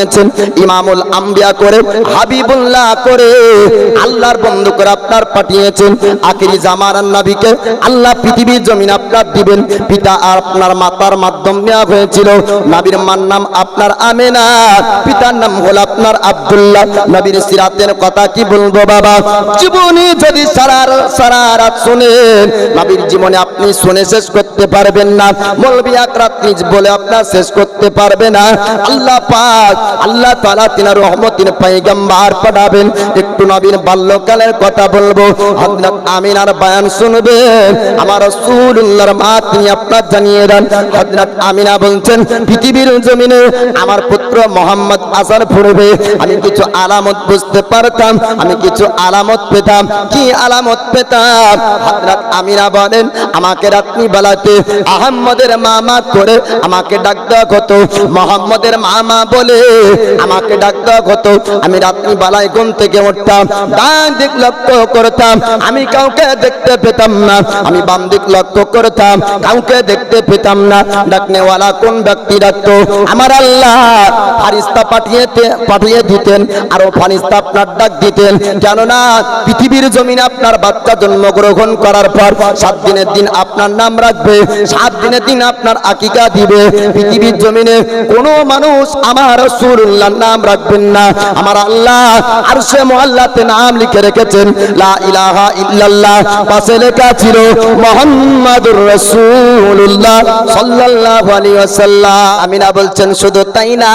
পাঠিয়েছেন ইমামুল আম্বিয়া করে, হাবিবুল্লাহ করে, আল্লাহর বন্ধু করে আপনার পাঠিয়েছেন, আখিরি জামানার নবীকে আল্লাহ পৃথিবীর জমিন আপনার দিবেন, পিতা আর আপনার মাতার মাধ্যম নেওয়া হয়েছিল, নবীর মার নাম আপনার আমেনা, পিতার নাম হল আপনার আব্দুল্লাহ, নবীর সিরাতের কথা কি বলব বাবা? জীবনে যদি সারা সারা রাত শুনেন নবীর জীবনে আপনি শুনে শেষ করতে পারবেন না, মৌলবী আকরাত বলে আপনার শেষ করতে পারবে না, আল্লাহ পাক আল্লাহ তাআলা তিনার রহমত তিনি পয়গম্বর পাঠাবেন। একটু নবীর বাল্যকালের কথা বলব। হযরত আমিনার বয়ান শুনবেন। আমার রাসূলুল্লাহর মা তিনি আপনার জানিয়ে দেন। হযরত আমিনা বলছেন, পৃথিবীর জমিনে আমার পুত্র মোহাম্মদ আসার পড়বে। আমি কিছু আলামত বুঝতে পারতাম। আমি কিছু আলামত পেতাম। কি আলামত পেতাম? হযরত আমিনা বলেন, আমাকে রাত্রি বেলাতে আহম্মদের মামা করে আমাকে ডাক দেওয়া হতো। মোহাম্মদের মামা বলে আমাকে ডাক দেওয়া হতো। আমি রাত্রি বেলায় ঘুম থেকে উঠতাম, ডান দিক লক্ষ্য করতাম, আমি কাউকে দেখতে পেতাম না। আমি বাম দিক লক্ষ্য করতাম, কাউকে দেখতে পেতাম না। ডাকনেওয়ালা কোন ব্যক্তি ডাকতো? আমার আল্লাহ ফারিস্তা পাঠিয়ে পাঠিয়ে দিতেন, আরও ফারিস্তা আপনার ডাক দিতেন। কেননা পৃথিবীর জমিনে আপনার বাচ্চা জন্মগ্রহণ করার পর সাত দিনের দিন আপনার নাম রাখবে, সাত দিনের দিন আপনার আকিকা দিবে। পৃথিবীর জমিনে কোনো মানুষ আমার রসুল্লাহর নাম রাখবেন না। আমার আল্লাহ আর সে মহল্লাতে নাম লিখে রেখেছেন, লা ইলাহা ইল্লাল্লাহ। পাশে লেখা ছিল, মোহাম্মদুর রাসূলুল্লাহ সাল্লাল্লাহু আলাইহি ওয়াসাল্লাম। আমিনা বলছেন, শুধু তাই না,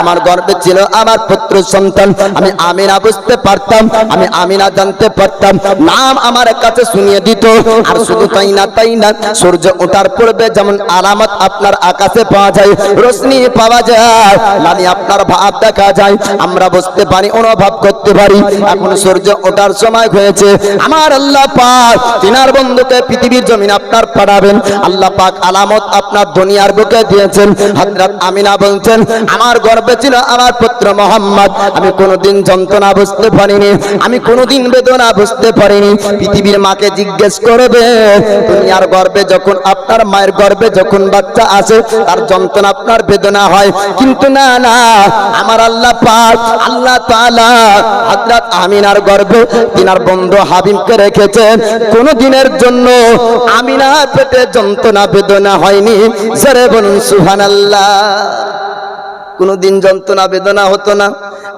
আমার গর্বে ছিল আমার পুত্র সন্তান। আমি আমিনা বুঝতে পারতাম, আমি আমিনা জানতে পারতাম। নাম আমার কাছে শুনিয়ে দিত। আর শুধু তাই না তাই না, সূর্য ওঠার পূর্বে যেমন আলামত আপনার আকাশে পাওয়া যায় রোশনি পাওয়া যায় মানে আপনার ভাব দেখা যায়। আমরা বুঝতে পারি, অনুভব করতে পারি। এখন সূর্য ওঠার সময় হয়েছে। আমার আল্লাহ পাক তিনার বন্ধুকে পৃথিবীর জমিন আপনার পাঠাবেন। আল্লাহ পাক আলামত আপনার দুনিয়ার বুকে দিয়েছেন। হযরত আমিনা বলছেন, আমার গর্বে ছিল আমার পুত্র মোহাম্মদ। আমি কোনোদিন যন্ত্রণা বুঝতে পারিনি। আমি কোনোদিন বেদনা বুঝতে পারিনি। পৃথিবীর মাকে জিজ্ঞেস করবে, দুনিয়ার গর্বে যখন আপনার মায়ের গর্বে যখন বাচ্চা আসে তার যন্ত্রণা আপনার বেদনা হয়? কিন্তু না না। আমার আল্লাহ পাক, আল্লাহ তাআলা হযরত আমিনার গর্ভে তিনার বন্ধু হাবিবকে রেখেছেন কোন দিনের জন্য আমিনা পেটে যন্ত্রণা, বেদনা হয়নি। জরে বলুন সুবহানাল্লাহ। কোনদিন যন্ত্রণা, বেদনা হতো না।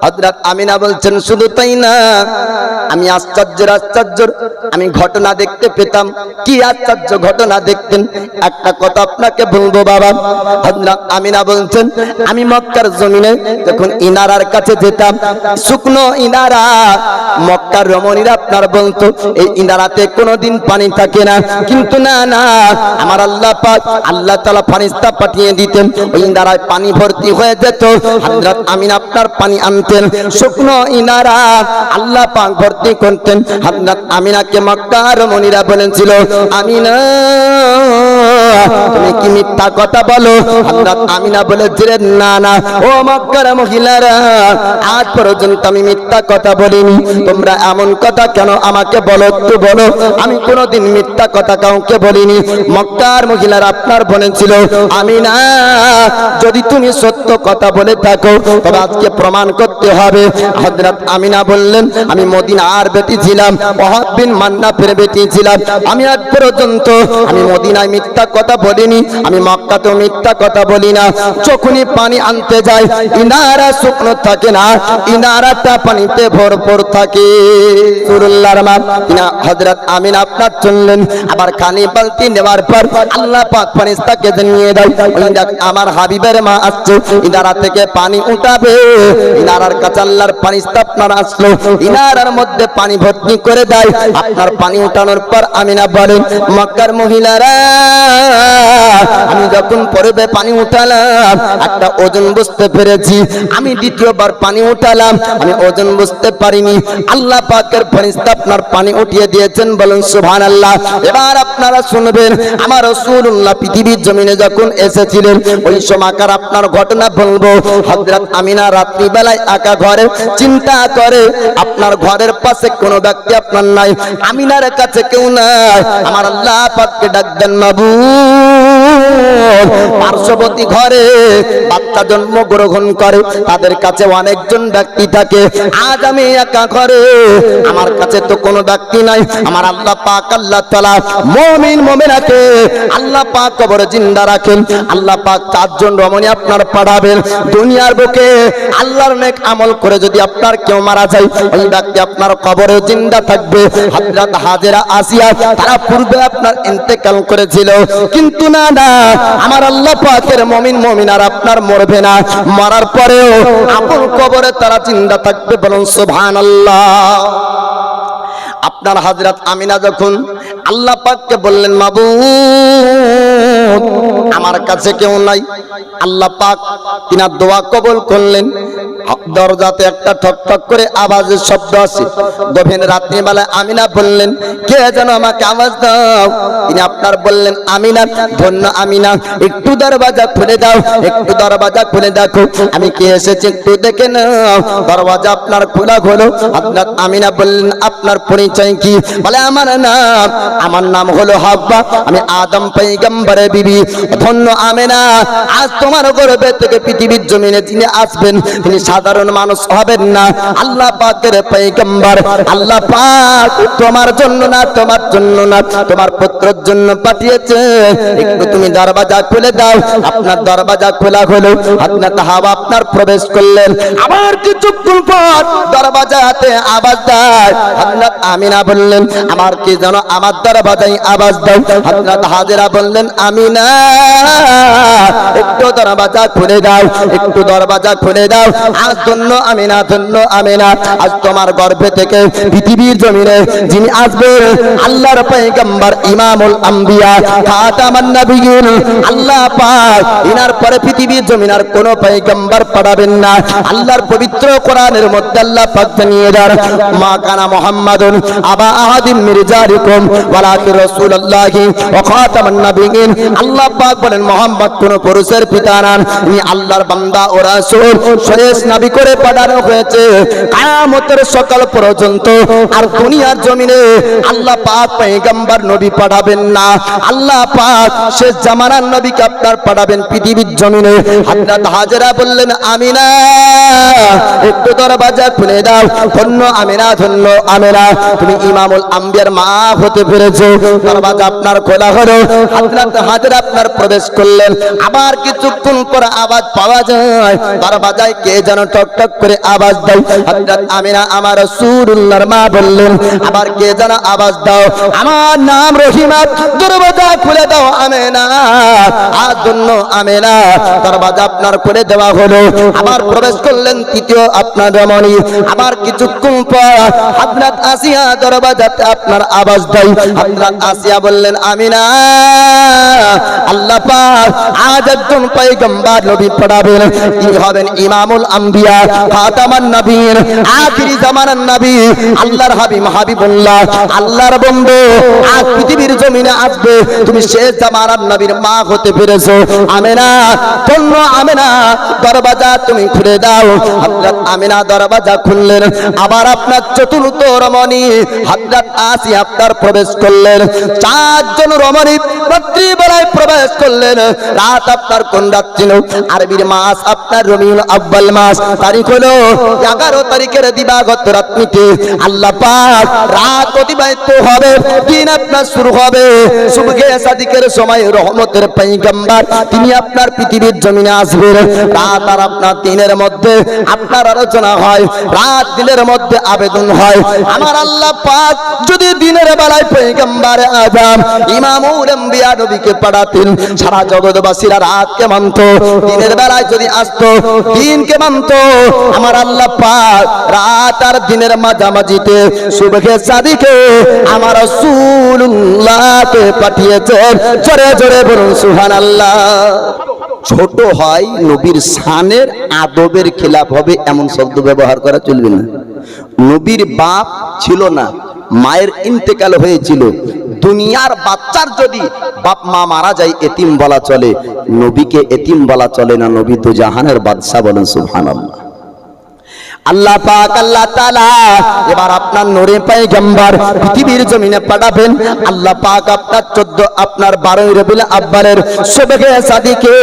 হযরত আমিনা বলছেন, শুধু তাই না, আমি আশ্চর্যের আশ্চর্যর আমি ঘটনা দেখতে পেতাম। কি আশ্চর্য ঘটনা দেখতেন? একটা কথা আপনাকে বলব বাবা, হযরত আমিনা বলছেন, আমি মক্কার জমিনে যখন ইনারার কাছে যেতাম, শুকনো ইনারা, মক্কার রমণীরা আপনার বলতো, এই ইনারাতে কোনোদিন পানি থাকে না। কিন্তু না না, আমার আল্লাহ পাক, আল্লাহ তাআলা ফারিস্তা পাঠিয়ে দিতেন। ওই ইনারায় পানি ভর্তি হয়ে যেত হযরত আমিন আপনার পানি আনতেন। শুকনো ইনারা আল্লাহ পাক ভর্তি করতেন। হযরত আমিনাকে মক্কার মনিরা বলেছিল, আমিনা তুমি কি মিথ্যা কথা বলো? হযরত আমিনা বলেছিলেন না না। ও মক্কার মহিলারা, আজ পর্যন্ত আমি মিথ্যা কথা বলিনি। তোমরা এমন কথা কেন আমাকে বলো, একটু বলো। আমি কোনোদিন মিথ্যা কথা কাউকে বলিনি। মক্কার মহিলারা আপনার বলেছিল আমিনা, যদি তুমি সত্য কথা বলে থাকো, তবে আজকে প্রমাণ করতে হবে। হযরত আমিনা বললেন, আমি মদিনার বেটি ছিলাম। ওয়াহাব বিন মান্নাফের বেটি ছিলাম। আমি আজ পর্যন্ত, আমি মদিনায় মিথ্যা কথা বলিনি, আমি মক্কাতেও মিথ্যা কথা বলি না। যখনই পানি আনতে যাই, ইনারা শুকনো থাকে না, ইনারাটা পানিতে ভরপুর থাকে। সুরুল্লাহর মা তিনা হযরত আমিন আপনার চললেন, আবার খালি বালতি নেওয়ার পর আল্লাহ পাক ফেরেশতাকে জানিয়ে দেয় আমার হাবিবের মা আসছে, ইনারা থেকে পানি উঠাবে। ইনারার কাছে আল্লাহর ফেরেশতা আপনার আসলো, ইনারার মধ্যে পানি ভর্তি করে দেয়। আপনার পানি উঠানোর পর আমিনা বলেন, মক্কার মহিলারা আমি যখন পরে পানি উঠালাম, একটা ওজন বুঝতে পেরেছি। আমি দ্বিতীয়বার পানি উঠালাম, আমি ওজন বুঝতে পারিনি। আল্লাহ পাকের ফেরেশতা আপনার পানি উঠিয়ে দিয়েছেন বলুন সুবহানাল্লাহ। এবার আপনারা শুনবেন, আমার রাসূলুল্লাহ পৃথিবীর জমিনে যখন এসেছিলেন, ওই সময়কার আপনার ঘটনা বলব। হযরত আমিনা রাত্রি বেলায় একা ঘরে চিন্তা করে, আপনার ঘরের পাশে কোনো ব্যক্তি আপনার নাই, আমিনার কাছে কেউ নাই। আমার আল্লাহ পাককে ডাক দেন মাবুদ। পার্শ্ববর্তী ঘরে বাচ্চা জন্ম গ্রহণ করে, তাদের কাছে অনেকজন ব্যক্তি থাকে। আজ আমি একা ঘরে, আমার কাছে তো কোনো ব্যক্তি নাই। আমার আল্লাহ পাক, আল্লাহ তালা মমিন, মমিনাকে আল্লাহ পাক জিন্দা রাখেন। আল্লাহ পাক চারজন রমণী আপনার পাঠাবেন। দুনিয়ার বুকে আল্লাহর নেক আমল করে যদি আপনার কেউ মারা যায়, ওই ব্যক্তি আপনার কবরে জিন্দা থাকবে। হযরত হাজেরা আসিয়া তারা পূর্বে আপনার ইন্তেকাল করেছিল। কিন্তু না না, আমার আল্লাহ পাকের মমিন মমিনার আপনার মরবে না। মরার পরেও আপন কবরে তারা জিন্দা থাকবে বলুন সুবহানাল্লাহ। আপনার হাজরাত আমিনা যখন আল্লাহ পাককে বললেন, মাবুদ, আমার কাছে কেউ নাই। আল্লাহ পাক তিনার দোয়া কবল করলেন। দরজাতে একটা ঠক ঠক করে আওয়াজের শব্দ আছে। গভীর রাত্রিবেলায় আমিনা বললেন, কে যেন আমাকে আওয়াজ দাও? তিনি আপনার বললেন, আমিনা, ধন্য আমিনা, একটু দরবাজা খুলে দাও, একটু দরবাজা খুলে দেখো, আমি কে এসেছি একটু দেখে নাও। দরওয়াজা আপনার খোলা হলো, আপনার আমিনা বললেন, আপনার পরিচয় কি? বলে, আমার নাম আমার নাম হলো হাব্বা আমি আদম পৈগম্বরের বিবি, ধন্য আমিনা, আজ তোমার গর্বে থেকে পৃথিবীর জমিনে তিনি আসবেন, তিনি সাধারণ মানুষ হবেন না। আল্লাহ পাকের পৈগম্বর আল্লাহ পাক তোমার জন্য না, তোমার জন্য না, তোমার পুত্রের জন্য পাঠিয়েছে। একটু তুমি দরওয়াজা খুলে দাও। আপনার দরওয়াজা খোলা হলো আপনার হাওয়া আপনার প্রবেশ করলেন। আবার কিছুক্ষণ পর দরওয়াজাতে আওয়াজ দেয়। হযরত আমিনা বললেন, আমার কি যেন আমার দরওয়াজায় আওয়াজ দাও হযরত হাজেরা বললেন, আমিনা, একটু দরওয়াজা খুলে দাও, একটু দরওয়াজা খুলে দাও। আজ ধন্য আমিনা ধন্য আমিনা। আজ তোমার গর্ভে থেকে পৃথিবীর জমিনে যিনি আসবেন আল্লাহর পয়গম্বর ইমামুল আম্বিয়া খাতামান নবিয়িন আল্লাহ পাক ইনার পরে পৃথিবীর জমিনার কোন পয়গম্বর পড়াবেন না। আল্লাহর পবিত্র কোরআনের মধ্যে আল্লাহ পাক জানিয়ে দেন, মা কানা মুহাম্মাদুন আবা আহাদিম মির্জারিকুম ওয়ালাকিন রাসূলুল্লাহি ওয়া খাতামান নবিয়িন আল্লাহ পাক বলেন, মুহাম্মদ কোন পুরুষের পিতা নন ইনি আল্লাহর বান্দা ও রাসূল। শেষ নবী করে পাঠানো হয়েছে। কিয়ামতের সকাল পর্যন্ত আর দুনিয়ার জমিনে আল্লাহ পাক পয়গম্বর নবী পাঠাবেন না। আল্লাহ পাক শেষ জামানার নবীকে আপনার পাঠাবেন পৃথিবীর জমিনে। হযরত হাজেরা বললেন, আমিনা, একটু দরবাজা খুলে দাও। ধন্য আমিনা ধন্য আমিনা। তুমি ইমামুল আম্বিয়ার মা হতে পেরেছ। দরবাজা আপনার খোলা হলো। হযরত হাজেরা আপনার প্রবেশ করলেন। আবার কিছুক্ষণ পর আওয়াজ পাওয়া যায়। দরবাজায় কে যেন টক টক করে আওয়াজ দেয় হযরত আমিনা আমার রাসূলুল্লাহর মা বললেন, আবার কে যেন আওয়াজ দাও? আমার নাম রহিমা দরবাজা খুলে দাও আমেনা আজ জন্য আমেনা। দরবাজা আপনার খুলে দেওয়া হলো। আবার প্রবেশ করলেন তৃতীয় আপনার রমণী। আবার কিছুক্ষণ পর আপনার আসিয়া দরবাজাতে আপনার আওয়াজ দেয় আপনার আসিয়া বললেন, আমিনা, আল্লাহ পাক আজ একজন পয়গম্বর নবী পড়াবেন। তিনি হবেন ইমামুল আম্বিয়া, খাতামান নবীন, আখিরি জামানার নবী, আল্লাহর হাবিব হাবিবুল্লাহ, আল্লাহর বন্ধু, আজ পৃথিবীর জমিনে আসবে, তুমি শেষ জামানার নবীর মা হতে পেরেছ। আমেনা আমেনা, দরবাজা তুমি খুলে দাও। হযরত আমিনা দরবাজা খুললেন। আবার আপনার চতুর্থ রমণী, হযরত আসি আপনার প্রবেশ করলেন। চারজন রমণী রাত্রিবেলায় প্রবেশ করলেন। রাত আপনার কোন আরবির মাস আপনার রবিউল আব্বাল মাস। তারিখ হলো এগারো তারিখের দিবাগত রাত্রিতে আল্লাহ পাক রাত অতিবাহিত হবে, দিন আপনার শুরু হবে। সুবহে সাদিকের সময় রহমতের পয়গম্বর তিনি আপনার পৃথিবীর জমিনে আসবেন। রাত আর আপনার দিনের মধ্যে আপনার আলোচনা হয়, রাত দিনের মধ্যে আবেদন হয়। আমার আল্লাহ পাক যদি দিনের বেলায় পয়গম্বর আজম ইমামুল আম্বিয়া নবীকে পাঠাতেন। সারা জগৎবাসীরা রাতকে মানত, দিনের বেলায় যদি আসতো, দিনকে মানত। আমার আল্লাহ পাক রাত আর দিনের মাঝামাঝিতে সুবহে সাদিকে আমার রাসূলুল্লাহকে পাঠিয়েছেন। জোরে জোরে বলুন, সুবহানাল্লাহ। ছোট হয় নবীর শানের আদবের খেলাফ হবে, এমন শব্দ ব্যবহার করা চলবে না। নবীর বাপ ছিল না মায়ের ইন্তেকাল হয়েছিল। দুনিয়ার বাচ্চার যদি বাপ মা মারা যায়, এতিম বলা চলে। নবীকে এতিম বলা চলে না, নবী তো জাহানের বাদশা বলেন, সুবহানাল্লাহ। আল্লাহ পাক, আল্লাহ তাআলা এবার আপনার নূরে পয়গম্বর পৃথিবীর জমিনে পাঠাবেন। আল্লাহ পাক আপনার 14 আপনার 12 রবিউল আব্বালের সুবহে সাদিকে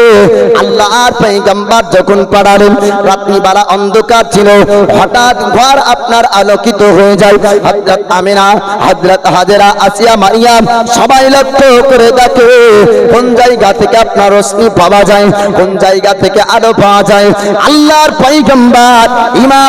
আল্লাহর পয়গম্বর যখন পাঠালেন, রাত্রিবেলা অন্ধকার ছিল, হঠাৎ ঘর আপনার আলোকিত হয়ে যায়। হযরত আমিনা, হযরত হাজেরা, আসিয়া মারিয়াম সবাই লক্ষ্য করে দেখে, কোন জায়গা থেকে আপনার রশ্মি পাওয়া যায়, কোন জায়গা থেকে আলো পাওয়া যায়। আল্লাহর পয়গম্বর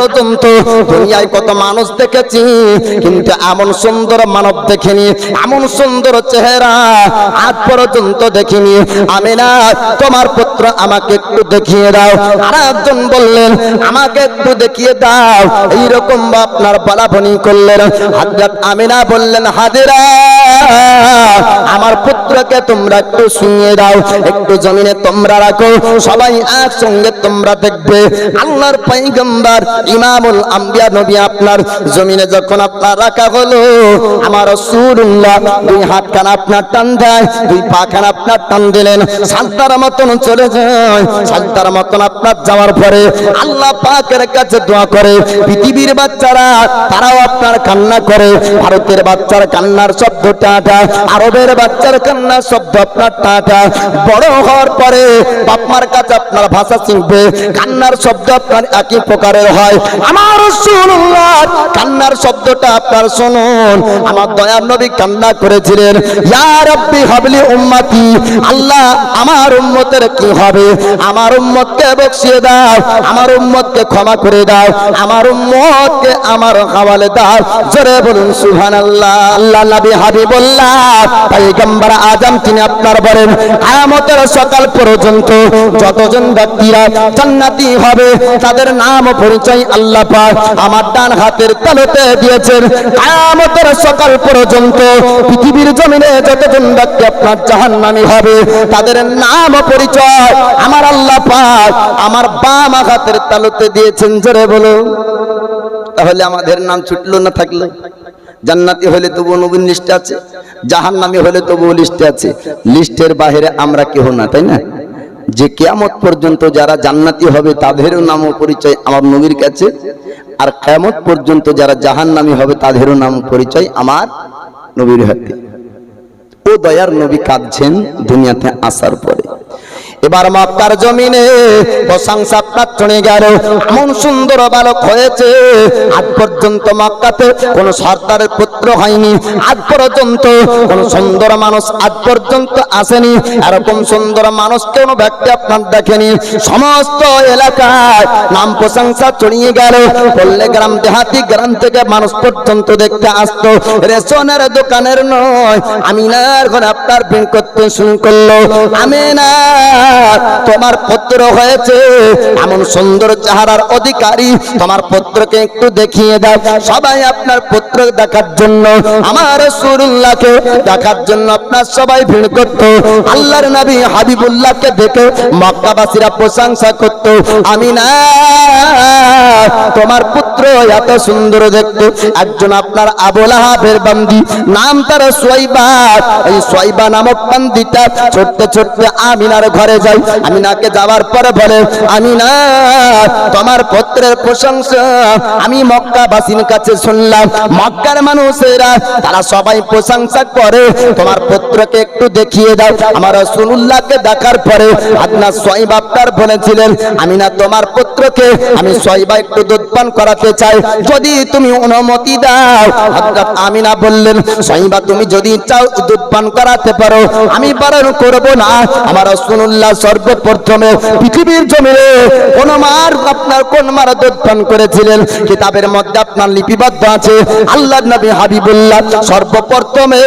পর্যন্ত দুনিয়ায় কত মানুষ দেখেছি, কিন্তু এমন সুন্দর মানব দেখিনি, এমন সুন্দর চেহারা আজ পর্যন্ত দেখিনি। আমি না তোমার পুত্র আমাকে একটু দেখিয়ে দাও। আর একজন বললেন, আমাকে একটু দেখিয়ে দাও। এইরকম আপনার বলাবনি করলেন। হাজরত আমিনা বললেন, হাজিরা, আমার পুত্রকে তোমরা একটু শুনিয়ে দাও। একটু জমিনে তোমরা রাখো। সবাই একসঙ্গে তোমরা দেখবে। আল্লাহর পৈগম্বর ইমামুল আম্বিয়া নবী আপনার জমিনে যখন আপনার রাখা হলো, আমার দুই আপনার টান দেয়, দুই আপনার টান দিলেন। মতন চলে যায় মতন আপনার যাওয়ার পরে আল্লাহ পাকের কাছে দোয়া করে, পৃথিবীর বাচ্চারা, তারাও আপনার কান্না করে, ভারতের বাচ্চার কান্নার শব্দ টাটা, আরবের বাচ্চার কান্নার শব্দ আপনার টাটা। বড় হওয়ার পরে বাপমার কাছে আপনার ভাষা শিখবে, কান্নার শব্দ আপনার একই প্রকারের হয়। আমার রাসূলুল্লাহ কান্নার শব্দটা আপনার শুনুন। আমার দয়ার নবী কান্না করেছিলেন। ইয়া রাব্বি হাবলি উম্মতি আল্লাহ আমার উম্মতের কি হবে? আমার উম্মতকে বকশিয়ে দাও আমার উম্মতকে ক্ষমা করে দাও আমার উম্মতকে আমার হাওয়ালে দাও। জোরে বলুন সুবহানাল্লাহ। আল্লাহ নবী হাবিবুল্লাহ পয়গম্বর আজম তিনি আপনার বলেন কিয়ামতের সকাল পর্যন্ত যতজন ব্যক্তিরা জান্নাতি হবে তাদের নাম ও পরিচয় আল্লাহ পাক আমার ডান হাতের তালুতে দিয়েছেন। কিয়ামতের সকাল পর্যন্ত পৃথিবীর জমিনে যতজন ব্যক্তি আপনার জাহান্নামী হবে, তাদের নাম পরিচয় আমার আল্লাহ পাক আমার বাম হাতের তালুতে দিয়েছেন। জোরে বলো। তাহলে আমাদের নাম ছুটলো না থাকল? জান্নাতি হলে তবু নবীন লিস্টে আছে, জাহান্নামী হলে তবু লিস্টে আছে। লিস্টের বাইরে আমরা কেহ না, তাই না? যে কেয়ামত পর্যন্ত যারা জান্নাতি হবে তাদেরও নাম পরিচয় আমার নবীর কাছে। আর কেয়ামত পর্যন্ত যারা জাহান্নামী হবে তাদেরও নাম পরিচয় আমার নবীর হাতে। ও দয়ার নবী কাঁদছেন দুনিয়াতে আসার পরে। এবার মক্কার জমিনে প্রশংসা প্রার্থনে গেল। এমন সুন্দর বালক হয়েছে, আজ পর্যন্ত মক্কাতে কোন সর্দারের পুত্র হয়নি। আজ পর্যন্ত কোন সুন্দর মানুষ আজ পর্যন্ত আসেনি। এরকম সুন্দর মানুষ কোন ব্যক্তি আপনার দেখেনি। সমস্ত এলাকায় নাম প্রশংসা ছড়িয়ে গেল। পল্লে গ্রাম দেহাতি গ্রাম থেকে মানুষ পর্যন্ত দেখতে আসতো। রেশনের দোকানের নয়, আমিনার ঘরে আপনার ভিড় করতে শুরু করল। আমিনা তোমার পুত্র হয়েছে। এমন সুন্দর চেহারার অধিকারী তোমার পুত্রকে একটু দেখিয়ে দাও। সবাই আপনার পুত্র দেখার জন্য, আমার সুরুল্লাহকে দেখার জন্য আপনার সবাই ভিড় করতো। আল্লাহর নবী হাবিবুল্লাহকে দেখে মক্কাবাসীরা প্রশংসা করত, আমি না, তোমার পুত্র এত সুন্দর দেখতে। একজন আপনার আবুল আহাবের বান্দি। নাম তার সোয়াইবা। এই সোয়াইবা নামক বান্দিটা ছোট্ট ছোট্ট আমিনার ঘরে যাই, আমিনাকে যাওয়ার পরে বলে, আমিনা, তোমার পুত্রের প্রশংসা আমি মক্কাবাসীর কাছে শুনলাম। মক্কার মানুষেরা, তারা সবাই প্রশংসা করে, তোমার পুত্রকে একটু দেখিয়ে দাও। আমার দেখার পরে আপনার সোয়াইবা আপনার বলেছিলেন আমি না তোমার পুত্রকে আমি সোয়াইবা একটু দুধ পান করাতে চাই। যদি তুমি অনুমতি দাও, হযরত আমিনা বললেন সোয়াইবা তুমি যদি চাও দুধ পান করাতে পারো, আমি বারণ করব না। আমার রাসূলুল্লাহ সর্বপ্রথমে পৃথিবীর জমিনে কোন মার আপনার কোন মার দুধ করেছিলেন? কিতাবের মধ্যে আপনার লিপিবদ্ধ আছে। আল্লাহ নবী হাবিবুল্লাহ সর্বপ্রথমে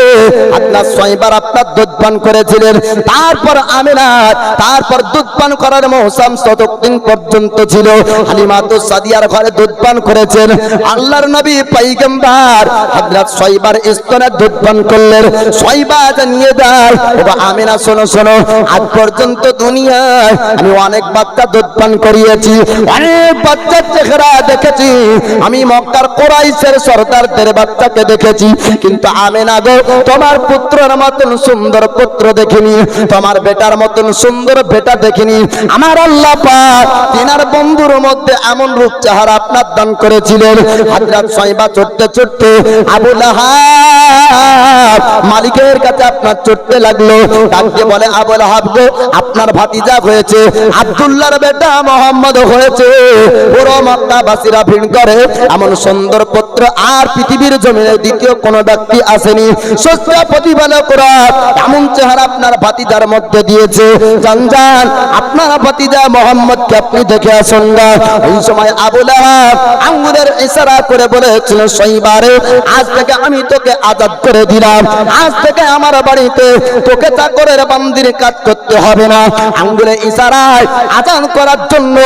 আপনার সোয়াইবার আপনার দুধ করেছিলেন। তারপর আমিনা, তারপর দুধ করার মৌসুম শতক দিন পর্যন্ত ছিল। হালিমা তো সাদিয়ার ঘরে দুধ করেছেন। আল্লাহর নবী পাইগম্বার হযরত শয়বার স্তরে দুধ করলেন। শয়বা নিয়ে দেয়, ওগো আমিনা, শোনো শোনো, আজ পর্যন্ত দুনিয়ায় আমি অনেক বাচ্চা দুধ পান করিয়েছি অনেক বাচ্চার চেহারা দেখেছি। আমি মক্কার কোরাইশের সর্দারদের বাচ্চাকে দেখেছি, কিন্তু আমিনা গো, তোমার পুত্রের মতন সুন্দর পুত্র দেখিনি, তোমার বেটার মতন সুন্দর বেটা দেখিনি। আমার আল্লাহ পাক তিনার বন্ধুর মধ্যে এমন রূপ চেহারা আপনার দান করেছিলেন। হাজরাত সাইবা চড়তে চড়তে আবু লাহাব মালিকের কাছে আপনার চড়তে লাগল। তাকে বলে, আবু লাহাব গো, আপনার ভাতিজা হয়েছে, আব্দুল্লাহর বেটা মোহাম্মদ হয়েছে। পুরো মক্কাবাসীরা ভিড় করে, এমন সুন্দর পুত্র আর পৃথিবীর জমিনে দ্বিতীয় কোন ব্যক্তি আসেনি। সত্য প্রতিপালকরা এমন চেহারা আপনার ভাতিজার মধ্যে দিয়েছে। জান জান, আপনার ভাতিজা মোহাম্মদকে আপনি দেখে আসুন না এই সময় আবুল আহাব আঙ্গুরের ইশারা করে বলেছিল শনিবারে আজ থেকে আমি তোকে আজাদ করে দিলাম। আজ থেকে আমার বাড়িতে তোকে চাকরের বান্দির কাজ করতে হবে না। আঙ্গুরে ইশারায় আজান করার জন্য